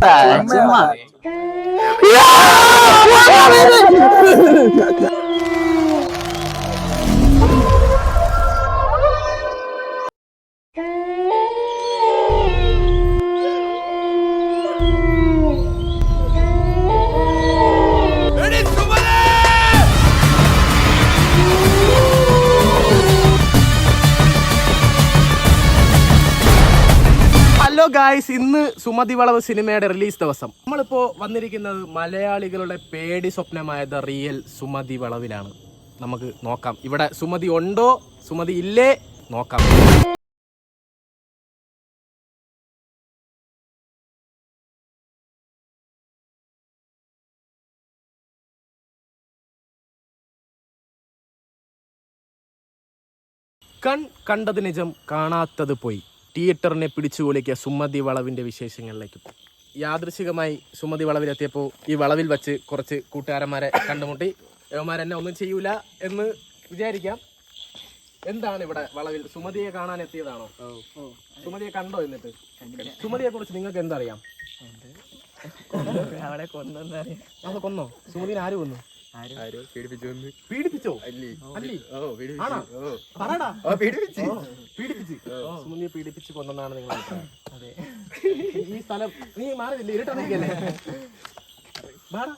ചുമ്മാ ഗായ്സ് ഇന്ന് സുമതി വളവ് സിനിമയുടെ റിലീസ് ദിവസം. നമ്മളിപ്പോ വന്നിരിക്കുന്നത് മലയാളികളുടെ പേടി സ്വപ്നമായ ദ റിയൽ സുമതി വളവിലാണ്. നമുക്ക് നോക്കാം. ഇവിടെ സുമതി ഉണ്ടോ? സുമതി ഇല്ലേ? നോക്കാം. കൺ കണ്ടത് നിജം കാണാത്തത് പോയി. തിയേറ്ററിനെ പിടിച്ചു കുലിക്കിയ സുമതി വളവിന്റെ വിശേഷങ്ങളിലേക്ക്. യാദൃശികമായി സുമതി വളവിലെത്തിയപ്പോൾ ഈ വളവിൽ വച്ച് കുറച്ച് കൂട്ടുകാരന്മാരെ കണ്ടുമുട്ടി. യവന്മാരെന്നെ ഒന്നും ചെയ്യൂല എന്ന് വിചാരിക്കാം. എന്താണ് ഇവിടെ വളവിൽ? സുമതിയെ കാണാൻ എത്തിയതാണോ? സുമതിയെ കണ്ടോ എന്നിട്ട്? സുമതിയെ കുറിച്ച് നിങ്ങൾക്ക് എന്തറിയാം? നമ്മൾ കൊന്നോ? സുമതിനെ ആര് കൊന്നു? ആരോ? പീഡിപ്പിച്ചു വന്ന് പീഡിപ്പിച്ചോ? അല്ലേ. അല്ലേ. ഓ പീഡിപ്പിച്ചു. ഓ. പറടാ ഓ പീഡിപ്പിച്ചു. പീഡിപ്പിച്ച്. സുമതിയെ പീഡിപ്പിച്ച് കൊന്നെന്നാണ് നിങ്ങൾ അതെ. ഈ സ്ഥലം നീ മാറിയില്ലേ? ഇരുട്ടാന്നിരിക്കല്ലേ വാടാ.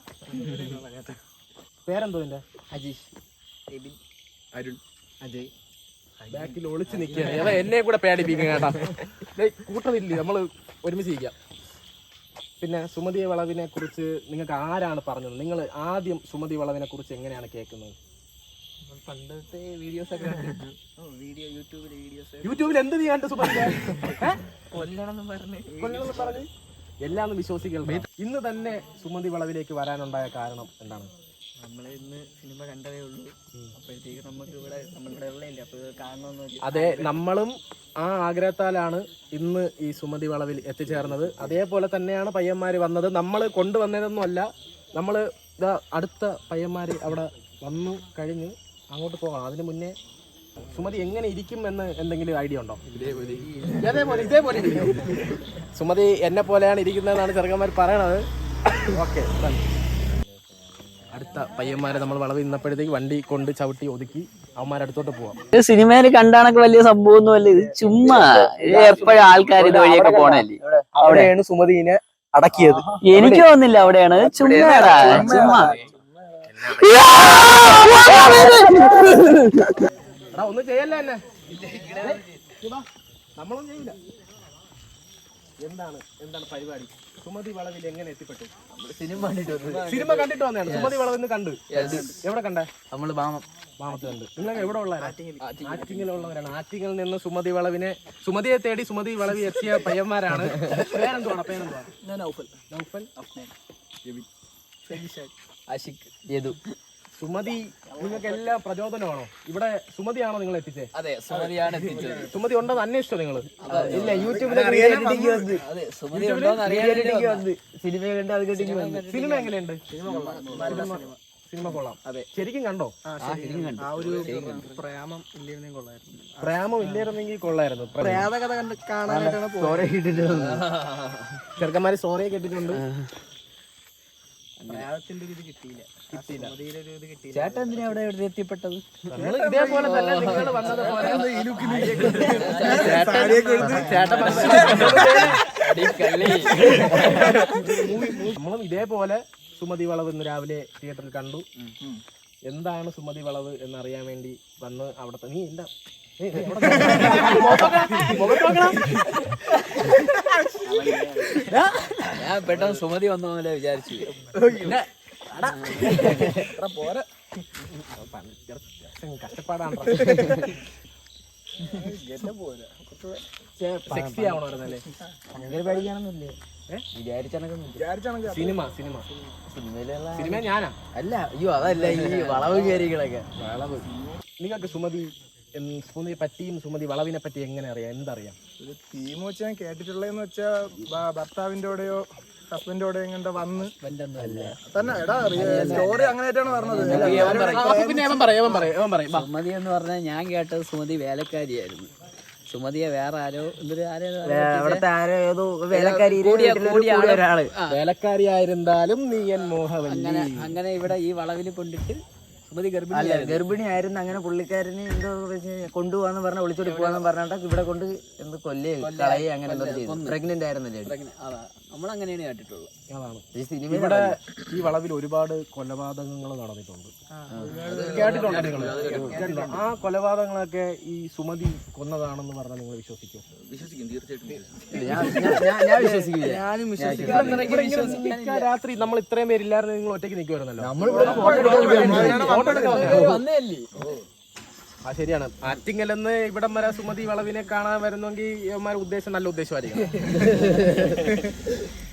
പേരെന്തോ നിന്റെ? അജീഷ് അരുൺ. അജയ്. ബാക്കിൽ ഒളിച്ച് നിൽക്കുകയാണ്. എന്നെ കൂടെ പേടിപ്പിക്കും കേട്ടാ. കൂട്ടമില്ലേ? നമ്മൾ ഒരുമിച്ച് ഇരിക്കാം. പിന്നെ സുമതി വളവിനെ കുറിച്ച് നിങ്ങൾക്ക് ആരാണ് പറഞ്ഞത്? നിങ്ങൾ ആദ്യം സുമതി വളവിനെ കുറിച്ച് എങ്ങനെയാണ് കേൾക്കുന്നത്? പണ്ടത്തെ വീഡിയോസ് ഒക്കെ വീഡിയോ യൂട്യൂബിൽ വീഡിയോസ് യൂട്യൂബിൽ എന്ത് ചെയ്യാണ്ട് സുമതി? കൊല്ലണം പറഞ്ഞ്. കൊല്ലണമെന്ന് പറഞ്ഞ്? എല്ലാം വിശ്വസിക്കൽ ഇന്ന് തന്നെ സുമതി വളവിലേക്ക് വരാനുണ്ടായ കാരണം എന്താണ്? ഇന്ന് സിനിമ ഉള്ളൂ. നമുക്ക് ഇവിടെ അപ്പോൾ അതെ നമ്മളും ആ ആഗ്രഹത്താലാണ് ഇന്ന് ഈ സുമതി വളവിൽ എത്തിച്ചേർന്നത്. അതേപോലെ തന്നെയാണ് പയ്യന്മാർ വന്നത്. നമ്മൾ കൊണ്ടുവന്നതൊന്നും അല്ല. നമ്മൾ ഇതാ അടുത്ത പയ്യന്മാർ അവിടെ വന്നു കഴിഞ്ഞ് അങ്ങോട്ട് പോകണം. അതിന് മുന്നേ സുമതി എങ്ങനെ ഇരിക്കും എന്ന് എന്തെങ്കിലും ഐഡിയ ഉണ്ടോ? ഇതേപോലെ ഇതേപോലെ സുമതി എന്നെ പോലെയാണ് ഇരിക്കുന്നതെന്നാണ് ചെറുക്കന്മാർ പറയണത്. ഓക്കെ അടുത്ത പയ്യന്മാരെ നമ്മൾ വളവ് നിന്നപ്പോഴത്തേക്ക് വണ്ടി കൊണ്ട് ചവിട്ടി ഒതുക്കി അവന്മാരടുത്തോട്ട് പോവാം. സിനിമയിൽ കണ്ടാണൊക്കെ വലിയ സംഭവം ഇത് ചുമ്മാ എപ്പോഴും ആൾക്കാർ ഇത് വഴിയൊക്കെ പോണല്ലേ അവിടെയാണ് സുമതിനെ അടക്കിയത്. എനിക്ക് തോന്നുന്നില്ല അവിടെയാണ്. ചുമ്മാടാ ചുമ്മാ ഒന്നും ചെയ്യല്ല എന്നെ? നമ്മളൊന്നും ചെയ്യില്ല. എന്താണ് എന്താണ് പരിപാടി? സുമതി വളവിൽ എങ്ങനെ എത്തിപ്പെട്ടു? സിനിമ കണ്ടിട്ട് സിനിമ കണ്ടിട്ട് വന്നതാണ്. സുമതി വളവിന്ന് കണ്ടു. എവിടെ കണ്ടേ? നമ്മൾ മാമം നിങ്ങൾ എവിടെ ഉള്ള ആറ്റിങ്ങലുള്ളവരാണ്. ആറ്റിങ്ങിൽ നിന്ന് സുമതി വളവിനെ സുമതിയെ തേടി സുമതി വളവി എത്തിയ പയ്യന്മാരാണ്. പേരെന്തുവാണ് പേരെന്തുവാ? നൗഫൽ. നൗഫൽ? ആഷിഖ് യദു. സുമതി നിങ്ങൾക്ക് എല്ലാ പ്രചോദനമാണോ? ഇവിടെ സുമതിയാണോ നിങ്ങൾ എത്തിച്ചേ? അതെ സുമതിയാണ് എത്തിച്ചത്. സുമതി ഉണ്ടോ അന്വേഷിച്ചോ നിങ്ങൾ? ഇല്ല യൂട്യൂബിൽ സിനിമ കണ്ട് അത് കണ്ടിട്ട് വന്നു. സിനിമ എങ്ങനെയുണ്ട്? സിനിമ- കൊള്ളാം. അതെ. ശരിക്കും കണ്ടോ? ആ ഒരു പ്രേമം ഇല്ലായിരുന്നെങ്കിൽ കൊള്ളായിരുന്നു. പ്രേമം ഇല്ലായിരുന്നെങ്കിൽ കൊള്ളായിരുന്നു. കാണാനായിട്ടാണ്. ചെറുക്കന്മാര് സോറിയെ കേട്ടിട്ടുണ്ട് ചേട്ടൻ എന്തിനാ അവിടെ എത്തിപ്പെട്ടത്? ഇതേപോലെ തന്നെ നിങ്ങൾ വന്നത് പോലെ ചേട്ടൻ ചേട്ടൻ നമ്മളും ഇതേപോലെ സുമതി വളവ് ഇന്ന് രാവിലെ തിയേറ്ററിൽ കണ്ടു. എന്താണ് സുമതി വളവ് എന്നറിയാൻ വേണ്ടി വന്ന് അവിടുത്തെ നീ എന്താ? ഞാൻ പെട്ടെന്ന് സുമതി വന്ന പോലെ വിചാരിച്ചു. പോരെ. കഷ്ടപ്പാടാണ് സെക്സി ആവണമായിരുന്നല്ലേ ഭയങ്കര സിനിമ സിനിമ. സിനിമ ഞാനാ? അല്ല. അയ്യോ അതല്ല ഈ വളവ് കയറികളൊക്കെ. വളവ്. നിങ്ങൾക്ക് സുമതി സുമതിയെ പറ്റിയും സുമതി വളവിനെ പറ്റി എങ്ങനെ അറിയാം? എന്തറിയാം? ഒരു തീം വെച്ച് ഞാൻ കേട്ടിട്ടുള്ളതെന്ന് വെച്ചാ ഭർത്താവിന്റെ കൂടെയോ ഹസ്ബൻഡോടെ എങ്ങനെ വന്ന്. തന്നെ എടാ സ്റ്റോറി അങ്ങനെയായിട്ടാണ് പറഞ്ഞത്. സുമതി എന്ന് പറഞ്ഞാൽ ഞാൻ കേട്ടത് സുമതി വേലക്കാരിയായിരുന്നു. സുമതിയെ വേറെ ആരോ എന്തൊരു വേലക്കാരിയായിരുന്നാലും നീ അങ്ങനെ അങ്ങനെ ഇവിടെ ഈ വളവിൽ കൊണ്ടിട്ട് സുമതി അല്ല ഗർഭിണി ഗർഭിണി ആയിരുന്നു. അങ്ങനെ പുള്ളിക്കാരന് എന്തോ കൊണ്ടുപോവാന്ന് പറഞ്ഞ വിളിച്ചോടി പോവാന്ന് പറഞ്ഞിട്ട് ഇവിടെ കൊണ്ട് എന്ത് കൊല്ലേ കളയെ അങ്ങനെ എന്തോ ചെയ്തു. പ്രഗ്നന്റ് ആയിരുന്നല്ലേ നമ്മൾ നമ്മളങ്ങനെയാണ് കേട്ടിട്ടുള്ളൂ അതാണ് ഈ സിനിമ ഇവിടെ ഈ വളവിൽ ഒരുപാട് കൊലപാതകങ്ങൾ നടന്നിട്ടുണ്ട്. കേട്ടിട്ടുണ്ടോ. നിങ്ങൾ? ആ കൊലപാതകങ്ങളൊക്കെ ഈ സുമതി കൊന്നതാണെന്ന് പറഞ്ഞാൽ നിങ്ങൾ വിശ്വസിക്കും രാത്രി നമ്മൾ ഇത്രയും പേരില്ലായിരുന്നു നിങ്ങൾ ഒറ്റയ്ക്ക് നിൽക്കുമായിരുന്നല്ലോ. ആ ശരിയാണ്. ആറ്റിങ്ങലെന്ന് ഇവിടം വരെ സുമതി വളവിനെ കാണാൻ വരുന്നെങ്കിൽ ഇവന്മാരുടെ ഉദ്ദേശം നല്ല ഉദ്ദേശമായിരിക്കും